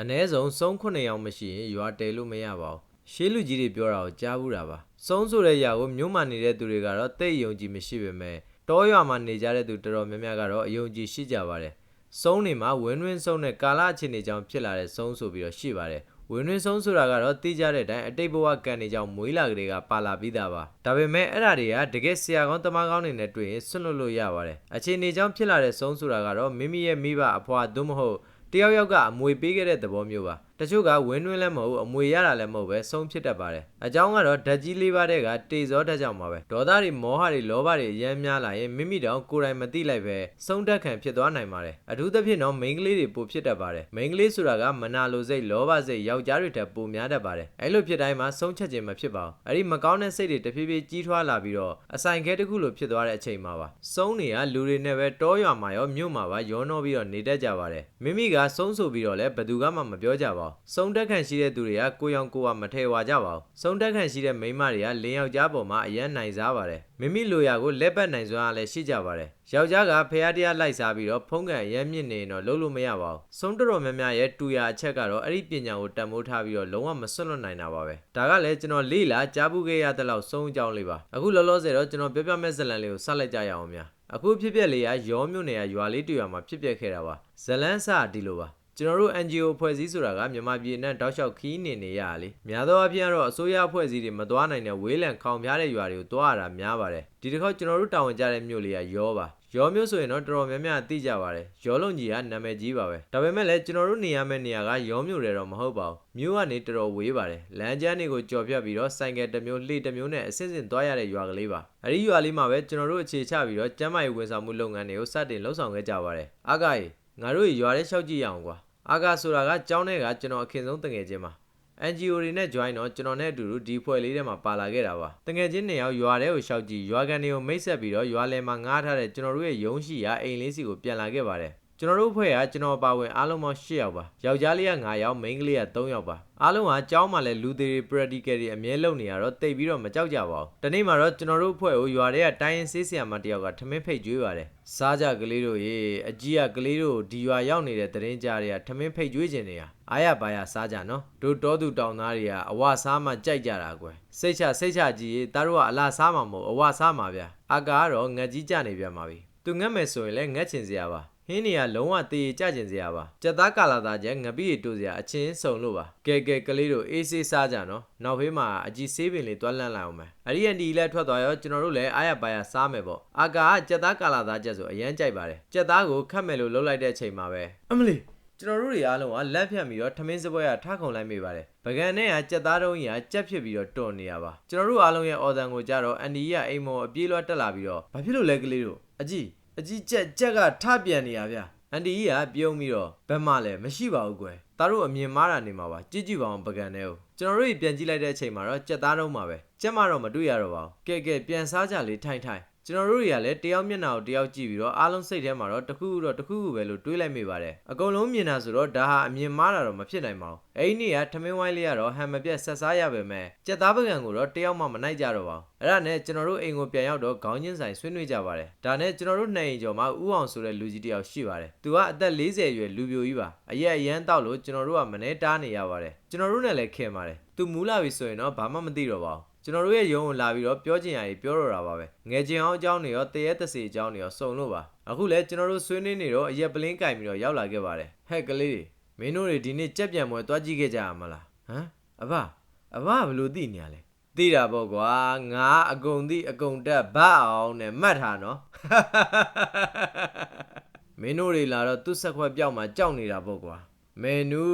အ ਨੇ ဆုံးစုံ9ယောက်မရှိရင်ရွာတဲလို့မရပါဘူးရှေးလူကြီးတွေပြောတာကိုကြားဘူးတာပါစုံဆိုတဲ့ຢာကိုမြို့မှာနေတဲ့သူတွေကတော့တိတ်ယုံကြည်မရှိပေမဲ့တောရွာမှာနေကြတဲ့သူတော်တော်များများကတော့အယုံကြည်ရှိကြပါတယ်စုံနေမှာဝင်းဝင်းစုံတဲ့ကာလအခြေအနေကြောင့်ဖြစ်လာတဲ့စုံဆိုပြီးတော့ရှိပါတယ်ဝင်းဝင်းစုံဆိုတာကတော့သိကြတဲ့အတိုင်းအတိတ်ဘဝကံနေကြောင့်မွေးလာကလေးကပါလာပြီးသားပါဒါပေမဲ့အဲ့ဒါတွေကတကယ်ဆရာကောင်းတမကောင်းတွေနဲ့တွေ့ရင်ဆွတ်လွတ်လို့ရပါတယ်အခြေအနေကြောင့်ဖြစ်လာတဲ့စုံဆိုတာကတော့မိမိရဲ့မိဘအဖွာသို့မဟုတ် တယောက်ယောက်ကအမွေပေးခဲ့တဲ့သဘောမျိုးပါတချို့ကဝင်းတွင်းလည်းမဟုတ်အမွေရတာလည်းမဟုတ်ပဲဆုံးဖြစ်တတ်ပါတယ်အကြောင်းကတော့ဓာတ်ကြီးလေးပါးတဲ့ကတေဇောဓာတ်ကြောင့်ပါပဲဒေါသတွေမောဟတွေလောဘတွေအယမ်းများလာရင်မိမိတောင်ကိုယ်တိုင်မသိလိုက်ပဲဆုံးတက်ခံဖြစ်သွားနိုင်ပါတယ်အထူးသဖြင့်တော့မိန်းကလေးတွေပိုဖြစ်တတ်ပါတယ်မိန်းကလေးဆိုတာကမနာလိုစိတ်လောဘစိတ်ယောက်ျားတွေထက်ပိုများတတ်ပါတယ်အဲ့လိုဖြစ်တိုင်းမှာဆုံးချက်ခြင်းမဖြစ်ပါဘူးအဲ့ဒီမကောင်းတဲ့စိတ်တွေတဖြည်းဖြည်းကြီးထွားလာပြီးတော့အဆိုင်ခဲတစ်ခုလိုဖြစ်သွားတဲ့အချိန်မှာပါဆုံးနေကလူတွေနဲ့ပဲတောရွာမှာရောမြို့မှာပါရောနှောပြီးတော့နေတတ်ကြပါတယ်မိမိကဆုံးဆိုပြီးတော့လည်းဘယ်သူကမှမပြောကြပါဘူးဆုံးတက်ခံရှိတဲ့သူတွေကကိုယ်ရောင်ကိုယ်ဝမထဲဝါကြပါဘူးဆုံးတက်ခံရှိတဲ့မိန်းမတွေကလင်းယောက်ျားပေါ်မှာအယမ်းနိုင်စားပါတယ်မိမိလိုရာကိုလက်ပတ်နိုင်စွမ်းအားလည်းရှိကြပါတယ်ယောက်ျားကဖះတရားလိုက်စားပြီးတော့ဖုံးကန်အယမ်းမြင့်နေရင်တော့လုံးလို့မရပါဘူးဆုံးတော်တော်များများရဲ့တူရာအချက်ကတော့အဲ့ဒီပညာကိုတန်ဖိုးထားပြီးတော့လုံးဝမစွန့်လွတ်နိုင်တာပါပဲဒါကလည်းကျွန်တော်လေးလာကြားဘူးခဲ့ရတဲ့လောက်ဆုံးအကြောင်းလေးပါအခုလောလောဆယ်တော့ကျွန်တော်ပြောပြမဲ့ဇလန်လေးကိုဆက်လိုက်ကြရအောင်များအခုဖြစ်ပျက်လေးကရောမြို့နယ်ကရွာလေးတူရွာမှာဖြစ်ပျက်ခဲ့တာပါဇလန်းစဒီလိုပါ ကျွန်တော်တို့ NGO ဖွဲ့စည်းဆိုတာကမြန်မာပြည်နဲ့တောက်လျှောက်ခီးနေနေရတာလေများသောအားဖြင့်ကတော့အစိုးရဖွဲ့စည်းတွေမသွားနိုင်တဲ့ဝေးလံခေါင်ဖျားတဲ့ရွာတွေကိုတွားရတာများပါတယ်ဒီတစ်ခေါက်ကျွန်တော်တို့တာဝန်ကျတဲ့မြို့လေးကရောပါရောမျိုးဆိုရင်တော့တော်တော်များများသိကြပါတယ်ရောလုံကြီးကနာမည်ကြီးပါပဲဒါပေမဲ့လည်းကျွန်တော်တို့နေရမယ့်နေရာကရောမျိုးတွေတော့မဟုတ်ပါဘူးမြို့ကနေတော်တော်ဝေးပါတယ်လမ်းကျန်းတွေကိုကြော်ပြတ်ပြီးတော့ဆိုင်ကယ်တစ်မျိုးလှေတစ်မျိုးနဲ့အစစ်စစ်သွားရတဲ့ရွာကလေးပါအဲဒီရွာလေးမှာပဲကျွန်တော်တို့အခြေချပြီးတော့ကျမ်းမာရေးဝန်ဆောင်မှုလုပ်ငန်းတွေကိုစတင်လှုပ်ဆောင်ခဲ့ကြပါတယ်အကကြီးငါတို့ရွာထဲလျှောက်ကြည့်ရအောင်ကွာ အာကာဆိုတာကကျောင်းထဲကကျွန်တော်အခင်ဆုံးတငယ်ချင်းပါ NGO တွေနဲ့ join တော့ကျွန်တော်နဲ့အတူတူဒီဖွဲ့လေးထဲမှာပါလာခဲ့တာပါတငယ်ချင်းနှစ်ယောက်ရွာထဲကိုရှောက်ကြည့်ရွာကန်တွေကိုမိတ်ဆက်ပြီးတော့ရွာလယ်မှာငားထားတဲ့ကျွန်တော်တို့ရဲ့ရုံးရှိရာအိမ်လေးစီကိုပြန်လာခဲ့ပါတယ် ကျွန်တော်တို့ဖွဲ့ကကျွန်တော်ပါဝင်အားလုံးပေါင်း၈ယောက်ပါယောက်ျားလေးက9ယောက်မိန်းကလေးက3ယောက်ပါအားလုံးကကျောင်းမှာလည်းလူသေးတွေ practical တွေအမြဲလုပ်နေရတော့တိတ်ပြီးတော့မကြောက်ကြပါဘူးတနေ့မှာတော့ကျွန်တော်တို့ဖွဲ့ကိုရွာထဲကတိုင်းရင်ဆေးဆရာမတစ်ယောက်ကထမင်းဖိတ်ကျွေးပါတယ်စားကြကလေးတို့ရေအကြီးကကလေးတို့ဒီရွာရောက်နေတဲ့တရင်ကြားတွေကထမင်းဖိတ်ကျွေးခြင်းနေရအားရပါရစားကြနော်တို့တောသူတောင်သားတွေကအဝစားမှကြိုက်ကြတာကွယ်စိတ်ချစိတ်ချကြီးရေသားတို့ကအလားစားမှာမဟုတ်အဝစားမှာဗျာအကာကတော့ငက်ကြီးကြနေပြန်ပါပြီသူငက်မယ်ဆိုရင်လည်းငက်ချင်စရာပါ ဟင်းနေရလုံးဝတေးကြကျင်စရာပါကြက်သားကာလာသားကျငပိရီတို့စရာအချင်းစုံလို့ပါကဲကဲကလေးတို့အေးဆေးစားကြနော်နောက်ဖေးမှာအကြီးဆေးပင်လေးတွားလန့်လိုက်အောင်မယ်အရီအန်ဒီလည်းထွက်သွားရောကျွန်တော်တို့လည်းအားရပါရစားမယ်ပေါ့အာကာကကြက်သားကာလာသားကျက်ဆိုအရန်ကြိုက်ပါတယ်ကြက်သားကိုခတ်မယ်လို့လှုပ်လိုက်တဲ့အချိန်မှာပဲအမလီကျွန်တော်တို့တွေအားလုံးကလက်ဖြတ်ပြီးတော့ထမင်းစပွဲကထားခုံလိုက်မိပါတယ်ပကံနဲ့ကကြက်သားတုံးကြီးကကြက်ဖြစ်ပြီးတော့တွန်နေရပါကျွန်တော်တို့အားလုံးရဲ့အော်ဒန်ကိုကြတော့အန်ဒီကအိမ်မော်အပြေးလွှတ်တက်လာပြီးတော့ဘာဖြစ်လို့လဲကလေးတို့အကြီး အကြီးကြက်ကြက်ကထပြန်နေရဗျာအန်ဒီကြီးကပြုံးပြီးတော့ဘက်မှလည်းမရှိပါဘူးကွယ်သားတို့အမြင်မားတာနေမှာပါကြည့်ကြည့်ပါအောင်ပကံနဲ့ကိုကျွန်တော်တို့ကြီးပြန်ကြည့်လိုက်တဲ့အချိန်မှာတော့ကြက်သားတုံးမှာပဲကြက်မှတော့မတွေ့ရတော့ပါဘူးကဲကဲပြန်စားကြလေထိုင်ထိုင် ကျွန်တော်တို့တွေကလည်းတယောက်မျက်နှာကိုတယောက်ကြည့်ပြီးတော့အားလုံးစိတ်ထဲမှာတော့တစ်ခုခုတော့တစ်ခုခုပဲလို့တွေးလိုက်မိပါတယ်အကုန်လုံးမြင်တာဆိုတော့ဒါဟာအမြင်မှားတာတော့မဖြစ်နိုင်ပါဘူးအဲ့ဒီနေ့ကထမင်းဝိုင်းလေးကတော့ဟန်မပြတ်ဆက်စားရပါမယ်ကြက်သားပကံကိုတော့တယောက်မှမနိုင်ကြတော့ပါဘူးအဲ့ဒါနဲ့ကျွန်တော်တို့အိမ်ကိုပြန်ရောက်တော့ခေါင်းချင်းဆိုင်ဆွေးနွေးကြပါတယ်ဒါနဲ့ကျွန်တော်တို့နှစ်အိမ်ကျော်မှာဥအောင်ဆိုတဲ့လူကြီးတစ်ယောက်ရှိပါတယ်သူကအသက်40အရွယ်လူပြိုကြီးပါအရက်အရန်တောက်လို့ကျွန်တော်တို့ကမနေတားနေရပါတယ်ကျွန်တော်တို့နဲ့လည်းခင်ပါတယ်သူမူလာပြီဆိုရင်တော့ဘာမှမသိတော့ပါဘူး ကျွန်တော်တို့ရဲ့ရုံးကိုလာပြီးတော့ပြောချင်ရည်ပြောတော့တာပါပဲငယ်ချင်းအောင်အကြောင်းတွေရောတရေတစီအကြောင်းတွေရောစုံလို့ပါအခုလဲကျွန်တော်တို့ဆွေးနွေးနေတော့အရက်ပလင်းကင်ပြီးတော့ရောက်လာခဲ့ပါတယ်ဟဲ့ကလေးတွေမင်းတို့တွေဒီနေ့ကြက်ပြန်ပွဲတွားကြည့်ခဲ့ကြရမလားဟမ်အဘအဘဘယ်လိုသိနေရလဲသိတာပေါ့ကွာငါအကုန်သိအကုန်တက်ဗတ်အောင်နဲ့မှတ်ထားနော်မင်းတို့တွေလာတော့သူ့ဆက်ခွက်ပြောက်မှာကြောက်နေတာပေါ့ကွာမေနူ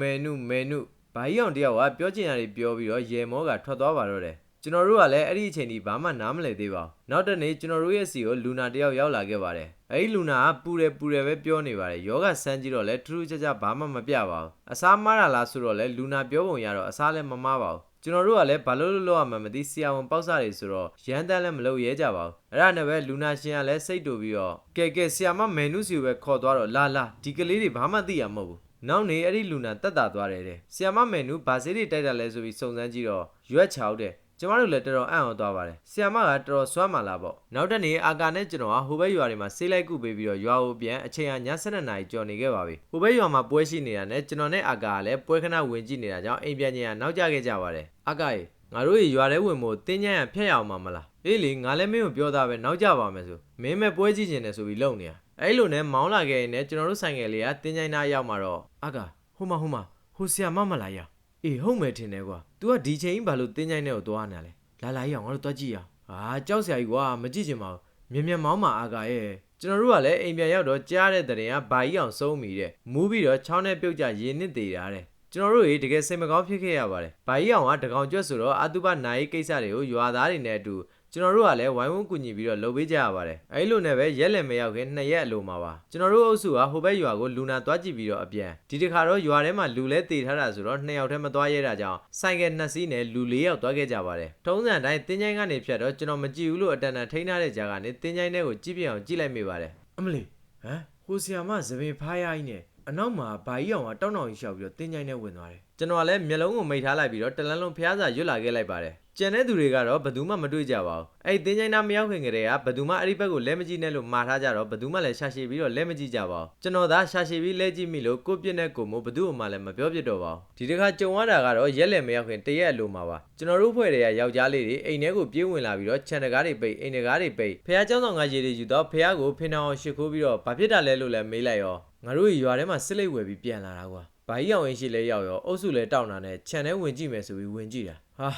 မေနူမေနူ ဘာကြီးအောင်တယောက်ကပြောချင်ရတယ်ပြောပြီးတော့ရေမောကထွက်သွားပါတော့တယ်ကျွန်တော်တို့ကလည်းအဲ့ဒီအချိန်ဒီဘာမှနားမလည်သေးပါဘူးနောက်တနေ့ကျွန်တော်တို့ရဲ့စီကိုလူနာတယောက်ရောက်လာခဲ့ပါတယ်အဲ့ဒီလူနာကပူတယ်ပူတယ်ပဲပြောနေပါတယ်ယောဂဆန်းကြည့်တော့လဲထူးထူးခြားခြားဘာမှမပြပါဘူးအစားမားတာလားဆိုတော့လဲလူနာပြောပုံရတော့အစားလည်းမမားပါဘူးကျွန်တော်တို့ကလည်းဘာလို့လို့လောက်ရမှမသိဆရာဝန်ပေါက်စားတွေဆိုတော့ရန်တန်းလည်းမလုပ်ရဲကြပါဘူးအဲ့ဒါနဲ့ပဲလူနာရှင်ကလည်းစိတ်တူပြီးတော့ကဲကဲဆရာမမယ်နုစီကိုပဲခေါ်သွားတော့လာလာဒီကလေးတွေဘာမှသိရမဟုတ်ဘူး နောက်နေအဲ့ဒီလူနာတက်တာသွားတယ်တဲ့ဆီယမမယ်နူဘာစေးတွေတိုက်တာလဲဆိုပြီးစုံစမ်းကြည့်တော့ရွက်ချောက်တဲ့ကျမတို့လည်းတော်တော်အံ့ဩသွားပါတယ်ဆီယာမကတော်တော်စွမ်းမာလာပေါ့နောက်တစ်နေ့အာကာနဲ့ကျွန်တော်ကဟိုဘက်ရွာတွေမှာဆေးလိုက်ကုပေးပြီးတော့ရွာကိုပြန်အချိန်ကည7:00နာရီကျော်နေခဲ့ပါပြီဟိုဘက်ရွာမှာပွဲရှိနေတာနဲ့ကျွန်တော်နဲ့အာကာကလည်းပွဲခဏဝင်ကြည့်နေတာကြောင့်အိမ်ပြန်ချင်းကနောက်ကျခဲ့ကြပါတယ်အာကာရေငါတို့ရေရွာထဲဝင်ဖို့တင်းညံ့ရဖျက်ရအောင်မှာမလားအေးလေငါလည်းမင်းကိုပြောသားပဲနောက်ကျပါမယ်ဆိုမင်းမဲ့ပွဲကြည့်ချင်တယ်ဆိုပြီးလုံနေတာ အဲ့လိုနဲ့မောင်းလာခဲ့ရင်လည်းကျွန်တော်တို့ဆိုင်ငယ်လေးကတင်းညံ့နာရောက်မှာတော့အာကာဟိုမှာဟိုမှာဟိုဆီယာမမလာရအေးဟုတ်မယ်ထင်တယ်ကွာ तू ကဒီချိန်ကြီးဘာလို့တင်းချိုင်းနဲ့ကိုသွားနေလဲလာလာရအောင်ငါတို့သွားကြည့်ရအောင်ဟာကြောက်စရာကြီးကွာမကြည့်ချင်ပါဘူးမြင်မြင်မောင်းမှာအာကာရဲ့ကျွန်တော်တို့ကလည်းအိမ်ပြန်ရောက်တော့ကြားတဲ့တဲ့ရင်ကဘာကြီးအောင်ဆုံးမိတဲ့မူးပြီးတော့ချောင်းနဲ့ပြုတ်ကြရေနစ်သေးတာတဲ့ကျွန်တော်တို့ရေတကယ်စိတ်မကောင်းဖြစ်ခဲ့ရပါတယ်ဘာကြီးအောင်ကတကောင်ကျွတ်ဆိုတော့အတုပနိုင်ကိစ္စတွေကိုရွာသားတွေနဲ့အတူ ကျွန်တော်တို့ကလည်းဝိုင်းဝန်းကူညီပြီးတော့လုပ်ပေးကြရပါတယ်အဲ့လိုနဲ့ပဲရက်လည်းမရောက်ခင်နှစ်ရက်အလိုမှာပါကျွန်တော်တို့အုပ်စုကဟိုဘက်ရွာကိုလူနာသွားကြည့်ပြီးတော့အပြန်ဒီတစ်ခါတော့ရွာထဲမှာလူလဲတည်ထားတာဆိုတော့နှစ်ယောက်တည်းမသွားရတာကြောင့်ဆိုင်ကယ်နှစ်စီးနဲ့လူ၄ယောက်သွားခဲ့ကြပါတယ်ထုံးစံအတိုင်းတင်းချိုင်းကနေဖြတ်တော့ကျွန်တော်မကြည့်ဘူးလို့အတန်တန်ထိန်းထားတဲ့ကြားကနေတင်းချိုင်းထဲကိုကြည့်ပြအောင်ကြည့်လိုက်မိပါတယ်အမလီဟမ်ဟိုဆီယာမသပင်ဖားရကြီးနဲ့အနောက်မှာဘာကြီးအောင်ကတောင်းတောင်းကြီးရှောက်ပြီးတော့တင်းချိုင်းထဲဝင်သွားတယ် ကျွန်တော်ကလည်းမျက်လုံးကိုမိတ်ထားလိုက်ပြီးတော့တလန်းလုံးဖျားစာရွတ်လာခဲ့လိုက်ပါတယ်ကျန်တဲ့သူတွေကတော့ဘယ်သူမှမတွေ့ကြပါဘူးအဲ့ဒီတင်းချိုင်းသားမရောက်ခင်ကတည်းကဘယ်သူမှအဲ့ဒီဘက်ကိုလဲမကြည့်နဲ့လို့မှာထားကြတော့ဘယ်သူမှလည်းရှာရှည်ပြီးတော့လဲမကြည့်ကြပါဘူးကျွန်တော်သာရှာရှည်ပြီးလဲကြည့်မိလို့ကိုပြစ်နဲ့ကိုမို့ဘယ်သူမှလည်းမပြောပြတော့ပါဘူးဒီတစ်ခါကြုံရတာကတော့ရက်လည်းမရောက်ခင်တရက်အလိုမှာပါကျွန်တော်တို့ဖွဲ့တွေကယောက်ျားလေးတွေအိမ်ထဲကိုပြေးဝင်လာပြီးတော့ခြံတကားတွေပိတ်အိမ်တကားတွေပိတ်ဖះเจ้าဆောင်ကရေတွေယူတော့ဖះကိုဖင်အောင်ရှ िख ိုးပြီးတော့ဘာဖြစ်တာလဲလို့လည်းမေးလိုက်ရောငါတို့ရွာထဲမှာစစ်လိတ်ဝယ်ပြီးပြန်လာတာကွာ ဘာကြီးအောင်ရင်ရှိလဲရောက်ရောအုပ်စုလဲတောက်တာနဲ့ခြံထဲဝင်ကြည့်မယ်ဆိုပြီးဝင်ကြည့်တာဟာ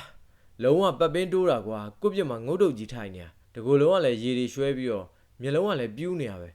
လုံးဝပတ်ပင်းတိုးတာကွာကိုပြစ်မှာငုတ်တုတ်ကြီးထိုင်နေတာတကူလုံးကလည်းရေတွေရွှဲပြီးတော့မျက်လုံးကလည်းပြူးနေတာပဲ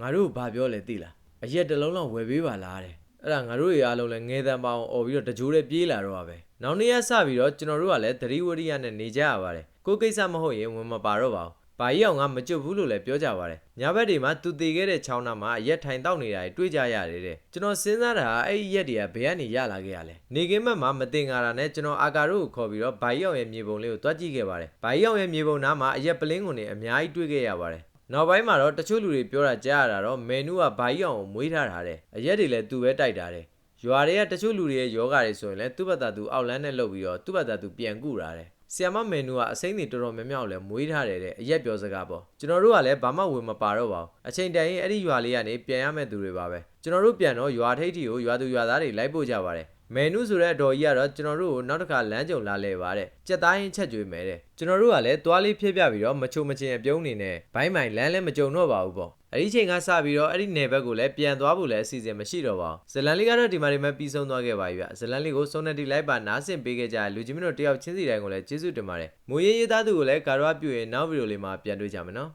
ငါတို့ဘာပြောလဲသိလားအရက်တစ်လုံးလောက်ဝယ်ပေးပါလားတဲ့အဲ့ဒါငါတို့ရေအားလုံးလည်းငဲတန်ပအောင်អော်ပြီးတော့တကြိုးနဲ့ပြေးလာတော့ပါပဲနောက်နေ့ရက်စပြီးတော့ကျွန်တော်တို့ကလည်းသတိဝရိယနဲ့နေကြရပါတယ်ကိုယ်ကိစ္စမဟုတ်ရင်ဝင်မပါတော့ပါဘူး ဘာကြီးအောင်ကမကြွဘူးလို့လည်းပြောကြပါတယ်။ညဘက်တွေမှာသူတည်ခဲ့တဲ့ချောင်းနာမှာအရက်ထိုင်တောက်နေတာတွေ့ကြရတယ်တဲ့။ကျွန်တော်စဉ်းစားတာကအဲ့ဒီရက်တွေကဘယ်ကနေရလာခဲ့ရလဲ။နေကင်းဘက်မှာမတင်ကြတာနဲ့ကျွန်တော်အာကာတို့ကိုခေါ်ပြီးတော့ဘာကြီးအောင်ရဲ့မြေပုံလေးကိုတွားကြည့်ခဲ့ပါတယ်။ဘာကြီးအောင်ရဲ့မြေပုံနားမှာအရက်ပလင်းကုန်တွေအများကြီးတွေ့ခဲ့ရပါတယ်။နောက်ပိုင်းမှာတော့တချို့လူတွေပြောတာကြားရတာတော့မန်နူးကဘာကြီးအောင်ကိုမွေးထားတာတဲ့အရက်တွေလည်းသူပဲတိုက်တာတဲ့။ရွာတွေကတချို့လူတွေရဲ့ယောဂတွေဆိုရင်လည်းသူ့ဘက်သာသူအောက်လန်းနဲ့လှုပ်ပြီးတော့သူ့ဘက်သာသူပြန်ကူတာတဲ့ ဆီယမမန်နူကအစိမ့်တွေတော်တော်များများကိုလည်းမွေးထားတယ်တဲ့အရက်ပြောစကားပေါ့ကျွန်တော်တို့ကလည်းဘာမှဝင်မပါတော့ပါဘူးအချိန်တန်ရင်အဲ့ဒီရွာလေးကနေပြန်ရမယ့်သူတွေပါပဲကျွန်တော်တို့ပြန်တော့ရွာထိပ်တီကိုရွာသူရွာသားတွေလိုက်ပို့ကြပါတယ်မန်နူဆိုတဲ့အတော်ကြီးကတော့ကျွန်တော်တို့ကိုနောက်တစ်ခါလမ်းကြုံလာလဲပါတဲ့ကြက်သားရင်ချက်ကျွေးမယ်တဲ့ကျွန်တော်တို့ကလည်းသွားလေးဖြည့်ပြပြီးတော့မချုံမချင်းအပြုံးနေနဲ့ဘိုင်းမိုင်လမ်းလည်းမကြုံတော့ပါဘူးပေါ့ အဲ့ဒီချိန်ကစပြီးတော့အဲ့ဒီနယ်ဘက်ကိုလည်းပြန်သွားဖို့လည်းအစီအစဉ်မရှိတော့ပါဘူးဇလန်လေးကတော့ဒီမှာဒီမှာပြီးဆုံးသွားခဲ့ပါပြီဗျဇလန်လေးကိုစုံနေတီလိုက်ပါနားဆင်ပေးခဲ့ကြတဲ့လူကြီးမင်းတို့တယောက်ချင်းစီတိုင်းကိုလည်းကျေးဇူးတင်ပါတယ်မိုးရေးရေးသားသူကိုလည်းကာရဝပြုရင်နောက်ဗီဒီယိုလေးမှာပြန်တွေ့ကြမယ်နော်